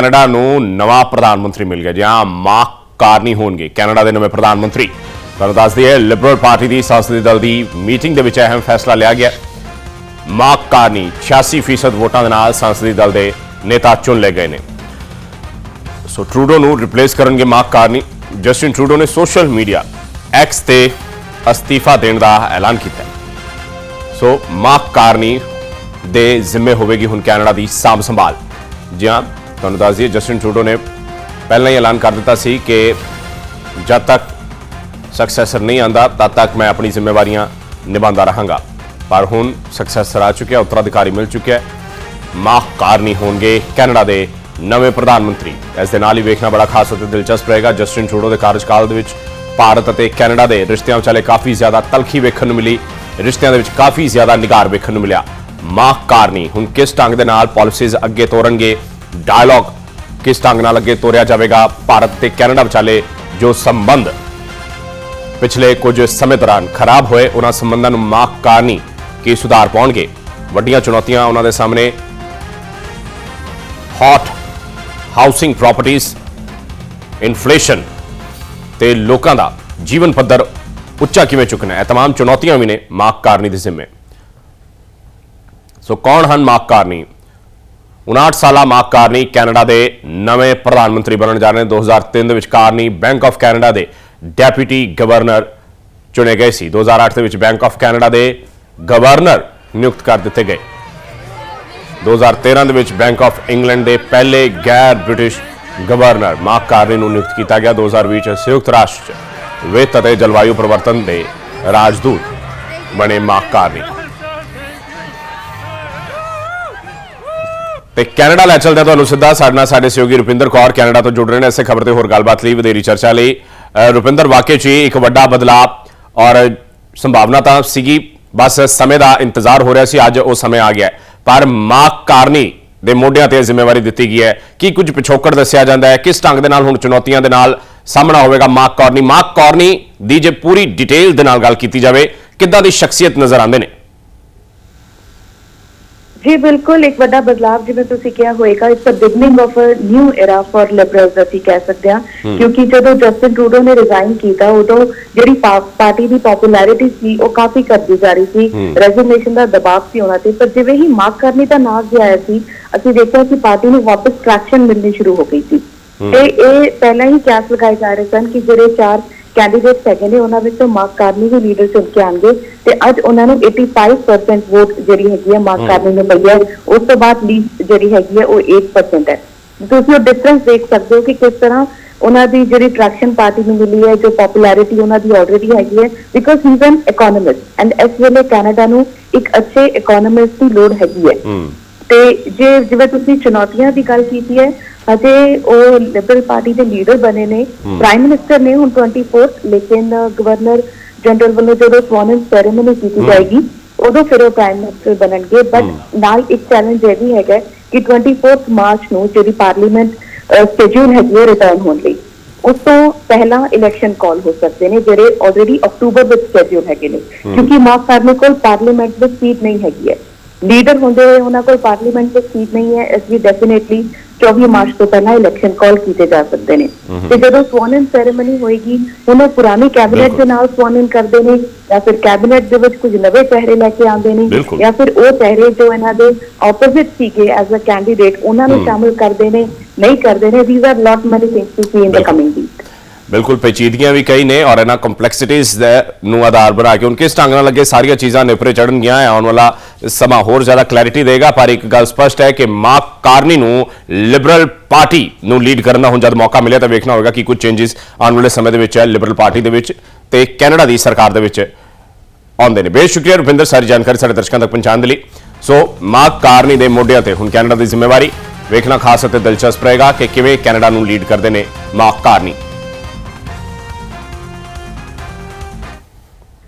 Canada ਨੂੰ ਨਵਾਂ ਪ੍ਰਧਾਨ ਮੰਤਰੀ ਮਿਲ ਗਿਆ ਜਾਂ ਮਾਰਕ ਕਾਰਨੀ ਹੋਣਗੇ। ਕੈਨੇਡਾ ਦੇ ਨਵੇਂ ਪ੍ਰਧਾਨ ਮੰਤਰੀ। ਤੁਹਾਨੂੰ ਦੱਸ ਦਈਏ ਲਿਬਰਲ ਪਾਰਟੀ ਦੀ ਸੰਸਦੀ ਦਲ ਦੀ ਮੀਟਿੰਗ ਦੇ ਵਿੱਚ ਅਹਿਮ ਫੈਸਲਾ ਲਿਆ ਗਿਆ। ਮਾਰਕ ਕਾਰਨੀ 86% ਵੋਟਾਂ ਦੇ ਨਾਲ ਸੰਸਦੀ ਦਲ ਦੇ ਨੇਤਾ ਚੁਣ ਲਏ ਗਏ ਨੇ। ਸੋ ਟਰੂਡੋ ਨੂੰ ਰਿਪਲੇਸ ਕਰਨਗੇ ਮਾਰਕ ਕਾਰਨੀ। ਜਸਟਿਨ ਟਰੂਡੋ ਨੇ ਸੋਸ਼ਲ ਮੀਡੀਆ ਐਕਸ ਤੇ ਅਸਤੀਫਾ ਦੇਣ ਦਾ ਐਲਾਨ ਕੀਤਾ। ਸੋ ਮਾਰਕ ਕਾਰਨੀ ਦੇ ਜ਼ਿੰਮੇ ਹੋਵੇਗੀ ਹੁਣ ਕੈਨੇਡਾ ਦੀ ਸਾਂਭ ਸੰਭਾਲ ਜੀ ਹਾਂ ਤੁਹਾਨੂੰ ਦੱਸ ਦਈਏ, ਜਸਟਿਨ ਟਰੂਡੋ ਨੇ ਪਹਿਲਾਂ ਹੀ ਐਲਾਨ ਕਰ ਦਿੱਤਾ ਸੀ ਕਿ ਜਦ ਤੱਕ ਸਕਸੈਸਰ ਨਹੀਂ ਆਂਦਾ, ਤਦ ਤੱਕ ਮੈਂ ਆਪਣੀ ਜ਼ਿੰਮੇਵਾਰੀਆਂ ਨਿਭਾਉਂਦਾ ਰਹਾਂਗਾ। ਪਰ ਹੁਣ ਸਕਸੈਸਰ ਆ ਚੁੱਕਿਆ, ਉੱਤਰਾਧਿਕਾਰੀ ਮਿਲ ਚੁੱਕਿਆ ਮਾਰਕ ਕਾਰਨੀ ਹੋਣਗੇ ਕੈਨੇਡਾ ਦੇ ਨਵੇਂ ਪ੍ਰਧਾਨ ਮੰਤਰੀ। ਇਸ ਦੇ ਨਾਲ ਹੀ ਵੇਖਣਾ ਬੜਾ ਖਾਸ ਅਤੇ ਦਿਲਚਸਪ ਰਹੇਗਾ, ਜਸਟਿਨ ਟਰੂਡੋ ਦੇ ਕਾਰਜਕਾਲ ਦੇ ਵਿੱਚ ਭਾਰਤ ਅਤੇ ਕੈਨੇਡਾ ਦੇ ਰਿਸ਼ਤਿਆਂ ਵਿਚਾਲੇ ਕਾਫੀ ਜ਼ਿਆਦਾ ਤਲਖੀ ਵੇਖਣ ਨੂੰ ਮਿਲੀ। ਰਿਸ਼ਤਿਆਂ ਦੇ ਵਿੱਚ ਕਾਫੀ ਜ਼ਿਆਦਾ ਨਿਗਾਰ ਵੇਖਣ ਨੂੰ ਮਿਲਿਆ। ਮਾਰਕ ਕਾਰਨੀ ਹੁਣ ਕਿਸ ਢੰਗ ਦੇ ਨਾਲ ਪਾਲਿਸੀਜ਼ ਅੱਗੇ ਤੋਰਨਗੇ ਡਾਇਲੌਗ ਕਿਸ ਢੰਗ ਨਾਲ ਅੱਗੇ ਤੋਰਿਆ ਜਾਵੇਗਾ ਭਾਰਤ ਤੇ ਕੈਨੇਡਾ ਵਿਚਾਲੇ ਜੋ ਸੰਬੰਧ ਪਿਛਲੇ ਕੁਝ ਸਮੇਂ ਦੌਰਾਨ ਖਰਾਬ ਹੋਏ ਉਹਨਾਂ ਸੰਬੰਧਾਂ ਨੂੰ ਮਾਰਕ ਕਾਰਨੀ ਕੀ ਸੁਧਾਰ ਪਾਉਣਗੇ ਵੱਡੀਆਂ ਚੁਣੌਤੀਆਂ ਉਹਨਾਂ ਦੇ ਸਾਹਮਣੇ ਹੌਟ ਹਾਊਸਿੰਗ ਪ੍ਰਾਪਰਟੀਆਂ ਇਨਫਲੇਸ਼ਨ ਤੇ ਲੋਕਾਂ ਦਾ ਜੀਵਨ ਪੱਧਰ ਉੱਚਾ ਕਿਵੇਂ ਚੁੱਕਣਾ ਹੈ ਇਹ तमाम ਚੁਣੌਤੀਆਂ ਵੀ ਨੇ ਮਾਰਕ ਕਾਰਨੀ ਦੇ ਜ਼ਿੰਮੇ ਸੋ ਕੌਣ ਹਨ ਮਾਰਕ ਕਾਰਨੀ 59 ਸਾਲਾ ਮਾਰਕ ਕਾਰਨੀ ਕੈਨੇਡਾ ਦੇ ਨਵੇਂ ਪ੍ਰਧਾਨ ਮੰਤਰੀ ਬਣਨ ਜਾ ਰਹੇ ਨੇ। 2003 ਦੇ ਵਿੱਚ ਕਾਰਨੀ ਬੈਂਕ ਆਫ ਕੈਨੇਡਾ ਦੇ ਡੈਪੂਟੀ ਗਵਰਨਰ ਚੁਣੇ ਗਏ ਸੀ। 2008 ਦੇ ਵਿੱਚ ਬੈਂਕ ਆਫ ਕੈਨੇਡਾ ਦੇ ਗਵਰਨਰ ਨਿਯੁਕਤ ਕਰ ਦਿੱਤੇ ਗਏ। 2013 ਦੇ ਵਿੱਚ ਬੈਂਕ ਆਫ ਇੰਗਲੈਂਡ ਦੇ ਪਹਿਲੇ ਗੈਰ ਬ੍ਰਿਟਿਸ਼ ਗਵਰਨਰ ਮਾਰਕ ਕਾਰਨੀ ਨੂੰ ਨਿਯੁਕਤ ਕੀਤਾ ਗਿਆ। 2020 ਚ ਸੰਯੁਕਤ ਰਾਸ਼ਟਰ ਵਿੱਤ ਅਤੇ ਜਲਵਾਯੂ ਪਰਿਵਰਤਨ ਦੇ ਰਾਜਦੂਤ ਬਣੇ ਮਾਰਕ ਕਾਰਨੀ। ਤੇ ਕੈਨੇਡਾ ਲੈ ਚੱਲਦੇ ਤੁਹਾਨੂੰ ਸਿੱਧਾ। ਸਾਡੇ ਨਾਲ ਸਾਡੇ ਸਹਿਯੋਗੀ ਰੁਪਿੰਦਰ ਕੌਰ ਕੈਨੇਡਾ ਤੋਂ ਜੁੜ ਰਹੇ ਨੇ। ਇਸੇ ਖਬਰ ਤੇ ਹੋਰ ਗੱਲਬਾਤ ਲਈ ਵਧੇਰੀ ਚਰਚਾ ਲਈ। ਰੁਪਿੰਦਰ, ਵਾਕਈ 'ਚ ਹੀ ਇੱਕ ਵੱਡਾ ਬਦਲਾਅ ਔਰ ਸੰਭਾਵਨਾ ਤਾਂ ਸੀਗੀ, ਬਸ ਸਮੇਂ ਦਾ ਇੰਤਜ਼ਾਰ ਹੋ ਰਿਹਾ ਸੀ, ਅੱਜ ਉਹ ਸਮੇਂ ਆ ਗਿਆ ਪਰ ਮਾਰਕ ਕਾਰਨੀ ਦੇ ਮੋਢਿਆਂ ਤੇ ਜ਼ਿੰਮੇਵਾਰੀ ਦਿੱਤੀ ਗਈ ਹੈ ਕੀ ਕੁਝ ਪਿਛੋਕੜ ਦੱਸਿਆ ਜਾਂਦਾ ਹੈ। ਕਿਸ ਢੰਗ ਦੇ ਨਾਲ ਹੁਣ ਚੁਣੌਤੀਆਂ ਦੇ ਨਾਲ ਸਾਹਮਣਾ ਹੋਵੇਗਾ ਮਾਰਕ ਕਾਰਨੀ? ਮਾਰਕ ਕਾਰਨੀ ਦੀ ਜੇ ਪੂਰੀ ਡਿਟੇਲ ਦੇ ਨਾਲ ਗੱਲ ਕੀਤੀ ਜਾਵੇ, ਕਿੱਦਾਂ ਦੀ ਸ਼ਖਸੀਅਤ ਨਜ਼ਰ ਆਉਂਦੇ ਨੇ? ਜੀ ਬਿਲਕੁਲ ਇੱਕ ਵੱਡਾ ਬਦਲਾਅ ਜਿਵੇਂ ਤੁਸੀਂ ਕਿਹਾ ਹੋਏਗਾ it's a beginning of a new era for liberals ਅਸੀਂ ਕਹਿ ਸਕਦੇ ਹਾਂ। ਕਿਉਂਕਿ ਜਦੋਂ ਜਸਟਿਨ ਟਰੂਡੋ ਨੇ ਰਿਜ਼ਾਈਨ ਕੀਤਾ ਉਦੋਂ ਜਿਹੜੀ ਪਾਰਟੀ ਦੀ ਪਪੂਲੈਰਿਟੀ ਸੀ ਉਹ ਕਾਫੀ ਘਟਦੀ ਜਾ ਰਹੀ ਸੀ। ਰੈਜ਼ਿਗਨੇਸ਼ਨ ਦਾ ਦਬਾਅ ਸੀ ਉਹਨਾਂ ਤੇ। ਪਰ ਜਿਵੇਂ ਹੀ ਮਾਰਕ ਕਰਨੀ ਦਾ ਨਾਮ ਜਿਹਾ ਆਇਆ ਸੀ ਅਸੀਂ ਦੇਖਿਆ ਕਿ ਪਾਰਟੀ ਨੂੰ ਵਾਪਸ ਟ੍ਰੈਕਸ਼ਨ ਮਿਲਣੀ ਸ਼ੁਰੂ ਹੋ ਗਈ ਸੀ। ਤੇ ਇਹ ਪਹਿਲਾਂ ਹੀ ਕਿਆਸ ਲਗਾਏ ਜਾ ਰਹੇ ਸਨ ਕਿ ਜਿਹੜੇ ਚਾਰ ਕੈਂਡੀਡੇਟਸ ਹੈਗੇ ਨੇ ਉਹਨਾਂ ਵਿੱਚੋਂ ਮਾਰਕ ਕਾਰਨੀ ਵੀ ਲੀਡਰ ਚੁਣ ਕੇ ਆਣਗੇ ਤੇ ਅੱਜ ਉਹਨਾਂ ਨੂੰ 85% ਵੋਟ ਜਿਹੜੀ ਹੈਗੀ ਹੈ। ਮਾਰਕ ਕਾਰਨੀ ਨੂੰ ਮਿਲੀ ਹੈ। ਉਸ ਤੋਂ ਬਾਅਦ ਲੀਡ ਜਿਹੜੀ ਹੈਗੀ ਹੈ ਉਹ 8% ਹੈ। ਤੁਸੀਂ ਉਹ ਡਿਫਰੈਂਸ ਦੇਖ ਸਕਦੇ ਹੋ ਕਿ ਕਿਸ ਤਰ੍ਹਾਂ ਉਹਨਾਂ ਦੀ ਜਿਹੜੀ ਟ੍ਰੈਕਸ਼ਨ ਪਾਰਟੀ ਨੂੰ ਮਿਲੀ ਹੈ ਜੋ ਪਪੂਲੈਰਿਟੀ ਉਹਨਾਂ ਦੀ ਆਲਰੇਡੀ ਹੈਗੀ ਹੈ because he is an economist and ਇਸ ਵੇਲੇ ਕੈਨੇਡਾ ਨੂੰ ਇੱਕ ਅੱਛੇ ਇਕਨੋਮਿਸਟ ਦੀ ਲੋੜ ਹੈਗੀ ਹੈ। ਹੂੰ। ਤੇ ਜੇ ਜਿਵੇਂ ਤੁਸੀਂ ਚੁਣੌਤੀਆਂ ਦੀ ਗੱਲ ਕੀਤੀ ਹੈ ਅਜੇ ਉਹ ਲਿਬਰਲ ਪਾਰਟੀ ਦੇ ਲੀਡਰ ਬਣੇ ਨੇ। ਪ੍ਰਾਈਮ ਮਿਨਿਸਟਰ ਨੇ ਹੁਣ 24th ਲੇਕਿਨ ਗਵਰਨਰ ਜਨਰਲ ਵੱਲੋਂ ਜਦੋਂ ਸਵਾਨਨ ਸੈਰੇਮਨੀ ਕੀਤੀ ਜਾਏਗੀ ਉਦੋਂ ਫਿਰ ਉਹ ਪ੍ਰਾਈਮ ਮਿਨਿਸਟਰ ਬਣਨਗੇ। ਬਟ ਨਾਲ ਇੱਕ ਚੈਲੰਜ ਇਹ ਵੀ ਹੈਗਾ ਕਿ 24th ਮਾਰਚ ਨੂੰ ਜਿਹੜੀ ਪਾਰਲੀਮੈਂਟ ਹੈਗੀ ਹੈ ਰਿਟਰਨ ਹੋਣ ਲਈ ਉਸ ਤੋਂ ਪਹਿਲਾਂ ਇਲੈਕਸ਼ਨ ਕਾਲ ਹੋ ਸਕਦੇ ਨੇ ਜਿਹੜੇ ਆਲਰੇਡੀ ਅਕਤੂਬਰ ਵਿੱਚ ਸ਼ਡਿਊਲ ਹੈਗੇ ਨੇ। ਕਿਉਂਕਿ ਮਾਰਕ ਕਰਨੇ ਕੋਲ ਪਾਰਲੀਮੈਂਟ ਵਿੱਚ ਸੀਟ ਨਹੀਂ ਹੈਗੀ ਹੈ। ਲੀਡਰ ਹੁੰਦੇ ਹੋਏ ਉਹਨਾਂ ਕੋਲ ਪਾਰਲੀਮੈਂਟ ਵਿੱਚ ਸੀਟ ਨਹੀਂ ਹੈ ਇਸ ਲਈ ਡੈਫੀਨਿਟਲੀ 24 ਮਾਰਚ ਤੋਂ ਪਹਿਲਾਂ ਇਲੈਕਸ਼ਨ ਕਾਲ ਕੀਤੇ ਜਾ ਸਕਦੇ ਨੇ। ਤੇ ਜਦੋਂ ਸਵਾਨਨ ਸੈਰੇਮਨੀ ਹੋਏਗੀ ਉਹਨਾਂ ਪੁਰਾਣੀ ਕੈਬਨਿਟ ਦੇ ਨਾਲ ਸਵਾਨਨ ਕਰਦੇ ਨੇ ਜਾਂ ਫਿਰ ਕੈਬਨਿਟ ਦੇ ਵਿੱਚ ਕੁਝ ਨਵੇਂ ਚਿਹਰੇ ਲੈ ਕੇ ਆਉਂਦੇ ਨੇ। ਜਾਂ ਫਿਰ ਉਹ ਚਿਹਰੇ ਜੋ ਇਹਨਾਂ ਦੇ ਆਪੋਜ਼ਿਟ ਸੀਗੇ ਐਜ਼ ਅ ਕੈਂਡੀਡੇਟ ਉਹਨਾਂ ਨੂੰ ਸ਼ਾਮਿਲ ਕਰਦੇ ਨੇ ਨਹੀਂ ਕਰਦੇ ਨੇ these are lot many things to see in the. Coming week ਬਿਲਕੁਲ ਪੇਚੀਦਗੀਆਂ ਵੀ ਕਈ ਨੇ ਔਰ ਇਹਨਾਂ ਕੰਪਲੈਕਸਿਟੀਜ਼ ਦੇ ਨੂੰ ਆਧਾਰ ਬਣਾ ਕੇ ਹੁਣ ਕਿਸ ਢੰਗ ਨਾਲ ਲੱਗੇ ਸਾਰੀਆਂ ਚੀਜ਼ਾਂ ਨਿਪਰੇ ਚੜਨਗੀਆਂ ਆਉਣ ਵਾਲਾ ਸਮਾਂ ਹੋਰ ਜ਼ਿਆਦਾ ਕਲੈਰਿਟੀ ਦੇਗਾ, ਪਰ ਇੱਕ ਗੱਲ ਸਪਸ਼ਟ ਹੈ ਕਿ ਮਾਰਕ ਕਾਰਨੀ ਨੂੰ ਲਿਬਰਲ ਪਾਰਟੀ ਨੂੰ ਲੀਡ ਕਰਨ ਦਾ ਹੁਣ ਜਦ ਮੌਕਾ ਮਿਲਿਆ ਤਾਂ ਵੇਖਣਾ ਹੋਵੇਗਾ ਕਿ ਕੁਝ ਚੇਂਜਸ ਆਉਣ ਵਾਲੇ ਸਮੇਂ ਦੇ ਵਿੱਚ ਹੈ ਲਿਬਰਲ ਪਾਰਟੀ ਦੇ ਵਿੱਚ ਤੇ ਕੈਨੇਡਾ ਦੀ ਸਰਕਾਰ ਦੇ ਵਿੱਚ ਆਉਂਦੇ ਨੇ। ਬੇਸ਼ ਸ਼ੁਕਰੀਆ ਰੁਪਿੰਦਰ, ਸਾਰੀ ਜਾਣਕਾਰੀ ਸਾਡੇ ਦਰਸ਼ਕਾਂ ਤੱਕ ਪਹੁੰਚਾਉਣ ਦੇ ਲਈ। ਸੋ ਮਾਰਕ ਕਾਰਨੀ ਦੇ ਮੋਢਿਆਂ ਤੇ ਹੁਣ ਕੈਨੇਡਾ ਦੀ ਜ਼ਿੰਮੇਵਾਰੀ ਵੇਖਣਾ ਖਾਸ ਅਤੇ ਦਿਲਚਸਪ ਰਹੇਗਾ ਕਿ ਕਿਵੇਂ ਕੈਨੇਡਾ ਨੂੰ ਲੀਡ ਕਰਦੇ ਨੇ ਮਾਰਕ ਕਾਰਨੀ।